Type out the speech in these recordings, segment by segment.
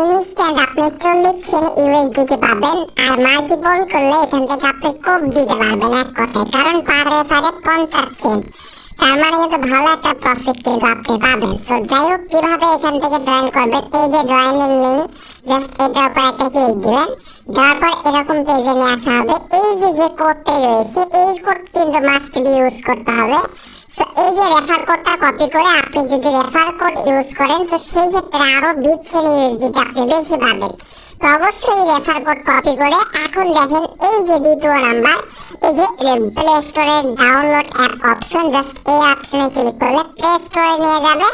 Instant আপনি চল্লিশ Sen USDT পাবেন আর মাল্টিপল করলে এখান থেকে আপনি কোপ দিতে পারবেন এক কথায়। কারণ পার রেফারে পঞ্চাশ সেন্ট তার মানে কিন্তু ভালো একটা প্রফিট কিন্তু আপনি পাবেন। সো যাই হোক, কীভাবে এখান থেকে জয়েন করবেন? এই যে জয়েনিং লিঙ্ক জাস্ট এটার উপর একটা ক্লিক দিবেন। দেওয়ার পর এরকম পেজে নিয়ে আসা হবে। এই যে যে কোডটাই রয়েছে, এই কোড কিন্তু মাস্ট বি ইউজ করতে হবে। এই যে রেফার কোডটা কপি করে আপনি যদি রেফার কোড ইউজ করেন, তো সেই ক্ষেত্রে আরও আপনি বেশি পাবেন। তো অবশ্যই রেফার কোড কপি করে এখন দেখেন এই যে দ্বিতীয় নাম্বার এই যে play download app option just এই অপশনে ক্লিক করলে প্লে স্টোরে নিয়ে যাবে।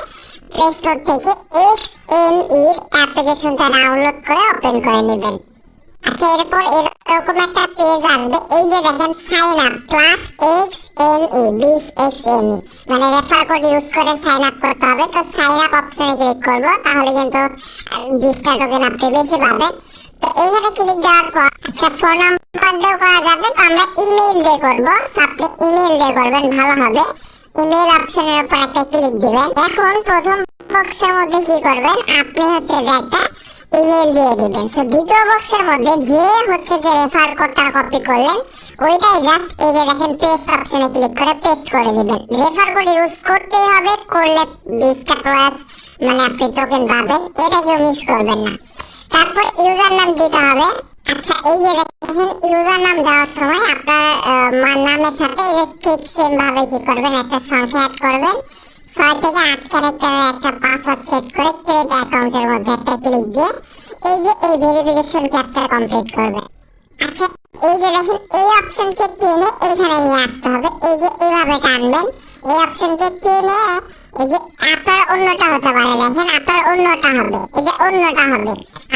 প্লে স্টোর থেকে এক্স এম ই অ্যাপ্লিকেশনটা ডাউনলোড করে ওপেন করে নেবেন। আচ্ছা এরপর এরকম একটা পেজ আসবে, এই যে দেখেন sign up plus X M E বিশ এক্স এম ই মানে রেফার কোড ইউজ করে সাইন আপ করতে হবে। তো সাইন আপ অপশনে ক্লিক করব, তাহলে কিন্তু বিশটা টোকেন আপনি বেশি পাবেন। তো এইখানে ক্লিক দেওয়ার পর আচ্ছা ফোন নাম্বার দিয়েও করা যাবে। তো আমরা ইমেল দিয়ে করব। আপনি ইমেল দিয়ে করবেন, ভালো হবে। ইমেল অপশনের উপর একটা ক্লিক দিবেন। এখন প্রথম বক্সের মধ্যে কি করবেন? আপনি হচ্ছে যে একটা ইমেল দিয়ে দিবেন। সো দ্বিতীয় বক্সের মধ্যে যে হচ্ছে যে রেফার কোডটা কপি করলেন, ওইটাই জাস্ট এই যে দেখেন পেস্ট অপশনে ক্লিক করে পেস্ট করে দিবেন। রেফার কোড ইউজ করতেই হবে, করলে বিশটা প্লাস মানে আপনি টোকেন পাবেন, এটা কেউ মিস করবেন না। তারপর ইউজার নাম দিতে হবে। আচ্ছা এই যে দেখেন ইউজার নাম দেওয়ার সময় আপনার নামের সাথে এই যে ঠিক সেম ভাবে কি করবেন, একটা সংখ্যা অ্যাড করবেন। ছয় থেকে আট ক্যারেক্টারের একটা পাসওয়ার্ড সেট করে ক্রিয়েট অ্যাকাউন্টের মধ্যে একটা ক্লিক দিয়ে এই যে এই ভেরিফিকেশন ক্যাপচা কমপ্লিট করবে। আচ্ছা এই যে দেখেন, এই অপশনকে টেনে এখানে নিয়ে আসতে হবে। এই যে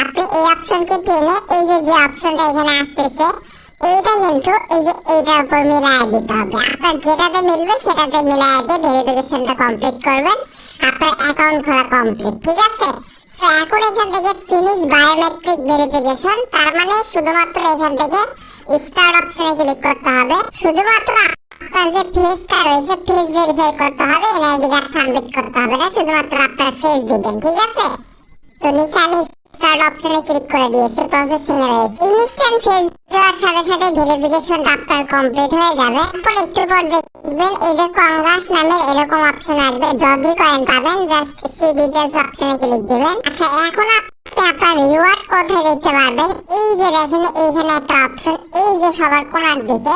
আপনি এই অপশনকে টেনে এই যে অপশনটা এখানে আসতেছে এইটা কিন্তু এই যে এইটার উপর মিলাই দিতে হবে। আপনার যেটাতে মিলবে সেটাতে মিলাই দিয়ে ভেরিফিকেশনটা কমপ্লিট করবেন। আপনার অ্যাকাউন্ট খোলা কমপ্লিট ঠিক আছে? তো এখন এখান থেকে ফিনিশ বায়োমেট্রিক ভেরিফিকেশন তার মানে শুধুমাত্র এখান থেকে স্টার্ট অপশনে ক্লিক করতে হবে। শুধুমাত্র আপনার যে ফেসটা রয়েছে ফেস ভেরিফাই করতে হবে, এনআইডি কার্ড সাবমিট করতে হবে না, শুধুমাত্র আপনার ফেস দিবেন, ঠিক আছে? তো নিচে আমি স্টার্ট অপশনে ক্লিক করে দিয়েছি প্রসেসিং এ। রয়েছে ইনস্ট্যান্ট ফেস দেওয়ার সাথে সাথে ভেরিফিকেশনটা আপনার কমপ্লিট হয়ে যাবে। তারপর একটু পর দেখবেন, এই যে কংগ্রেস নামের এরকম অপশন আসবে। ডজি কয়েন পাবেন জাস্ট সি ডিটেলস অপশনে ক্লিক দিবেন। আচ্ছা এখন আপনি আপনার রিওয়ার্ড কোথায় দেখতে পারবেন? এই যে দেখেন, এইখানে একটা অপশন এই যে সবার কোনার দিকে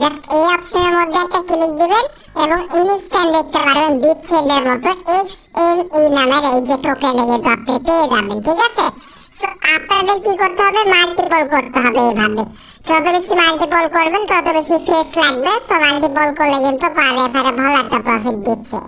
জাস্ট এই অপশনের মধ্যে একটা ক্লিক দিবেন এবং ইনস্ট্যান্ট দেখতে পারবেন বিট সেলের মতো এক্স এম ই নামের এই যে টোকেন কিন্তু আপনি পেয়ে যাবেন, ঠিক আছে? আপনাদের কি করতে হবে? মাল্টিপল করতে হবে এইভাবে যত বেশি মাল্টিপল করবেন, তত বেশি ফেস লাগবে। সো মাল্টিপল করলে কিন্তু পারে এবারে ভালো একটা প্রফিট দিচ্ছে।